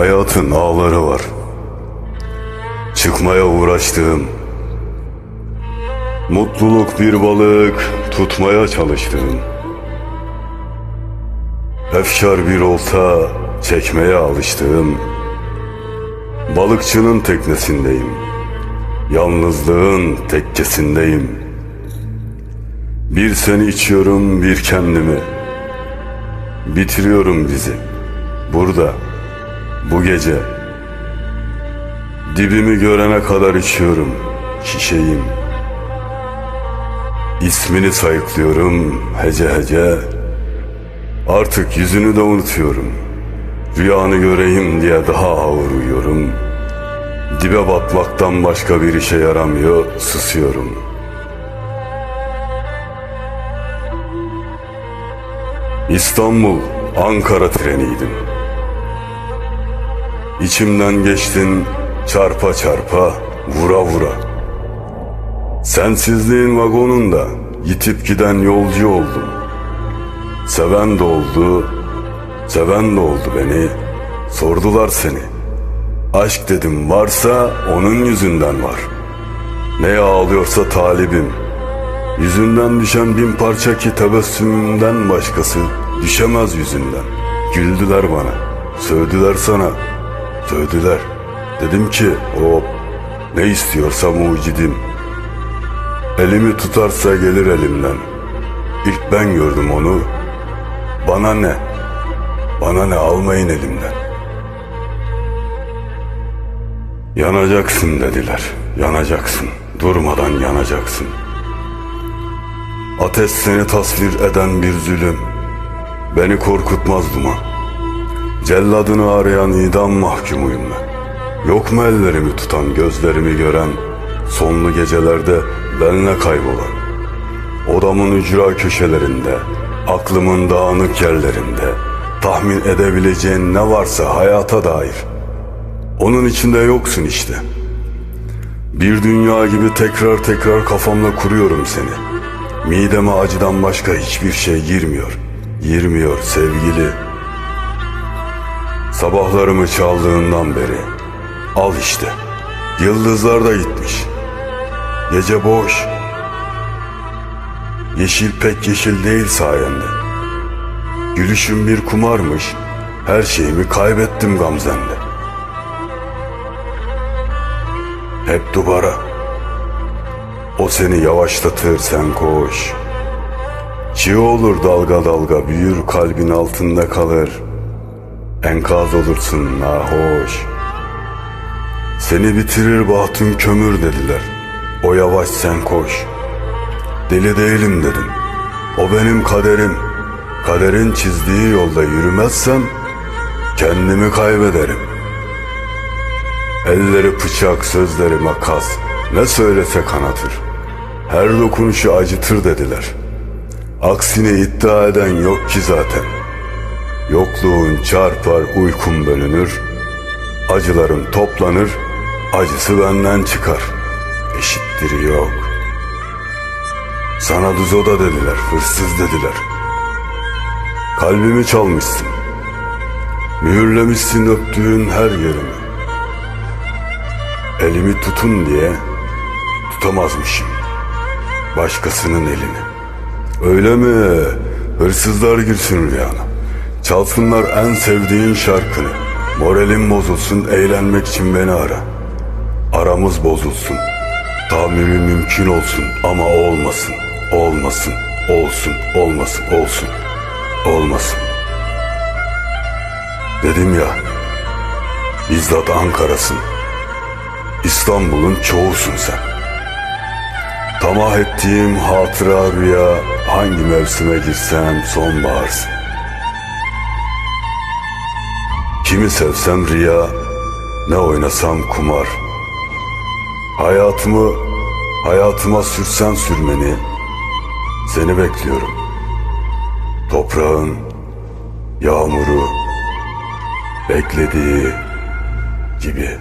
Hayatın ağları var. Çıkmaya uğraştığım. Mutluluk bir balık tutmaya çalıştığım. Efşar bir olsa çekmeye alıştığım. Balıkçının teknesindeyim. Yalnızlığın tekkesindeyim. Bir seni içiyorum bir kendimi. Bitiriyorum bizi. Burada. Bu gece. Dibimi görene kadar içiyorum. Şişeyim. İsmini sayıklıyorum hece hece. Artık yüzünü de unutuyorum. Rüyanı göreyim diye daha ağır uyuyorum. Dibe batmaktan başka bir işe yaramıyor, susuyorum. İstanbul, Ankara treniydim. İçimden geçtin çarpa çarpa, vura vura. Sensizliğin vagonunda yitip giden yolcu oldum. Seven de oldu, seven de oldu beni. Sordular seni. Aşk dedim varsa onun yüzünden var. Neye ağlıyorsa talibim. Yüzünden düşen bin parça ki tebessümümden başkası düşemez yüzünden. Güldüler bana, sövdüler sana, sövdüler. Dedim ki o ne istiyorsa mucidim. Elimi tutarsa gelir elimden. İlk ben gördüm onu. Bana ne? Bana ne almayın elimden. Yanacaksın dediler. Yanacaksın. Durmadan yanacaksın. Ateş seni tasvir eden bir zulüm. Beni korkutmaz duman. Celladını arayan idam mahkumuyum ben. Yok mu ellerimi tutan, gözlerimi gören, sonlu gecelerde benle kaybolan. Odamın ücra köşelerinde, aklımın dağınık yerlerinde, tahmin edebileceğin ne varsa hayata dair. Onun içinde yoksun işte. Bir dünya gibi tekrar tekrar kafamda kuruyorum seni. Mideme acıdan başka hiçbir şey girmiyor. Girmiyor sevgili. Sabahlarımı çaldığından beri. Al işte. Yıldızlar da gitmiş. Gece boş. Yeşil pek yeşil değil sayende. Gülüşüm bir kumarmış. Her şeyimi kaybettim gamzende. Hep duvara. O seni yavaşlatır sen koş. Çığ olur dalga dalga büyür kalbin altında kalır. Enkaz olursun nahoş. Seni bitirir bahtın kömür dediler. O yavaş sen koş. Deli değilim dedim. O benim kaderim. Kaderin çizdiği yolda yürümezsem kendimi kaybederim. Elleri bıçak, sözleri makas. Ne söylese kanatır. Her dokunuşu acıtır dediler. Aksine iddia eden yok ki zaten. Yokluğun çarpar, uykun bölünür. Acıların toplanır, acısı benden çıkar. Eşittir yok. Sana duzoda dediler, hırsız dediler. Kalbimi çalmışsın. Mühürlemişsin öptüğün her yerimi. Elimi tutun diye tutamazmışım. Başkasının elini. Öyle mi? Hırsızlar girsin rüyana. Çalsınlar en sevdiğin şarkını. Moralim bozulsun, eğlenmek için beni ara. Aramız bozulsun. Tamiri mümkün olsun ama olmasın. Olmasın, olsun, olmasın, olsun. Olmasın. Dedim ya, bizzat Ankara'sın. İstanbul'un çoğusun sen. Tamah ettiğim hatıra rüya hangi mevsime girsem sonbaharsın. Kimi sevsem riya, ne oynasam kumar. Hayatımı hayatıma sürsen sürmeni, seni bekliyorum. Toprağın, yağmuru, beklediği gibi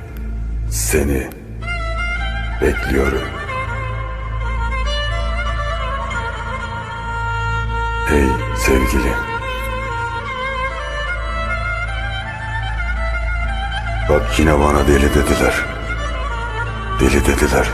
seni bekliyorum. Ey sevgili. Bak yine bana deli dediler. Deli dediler.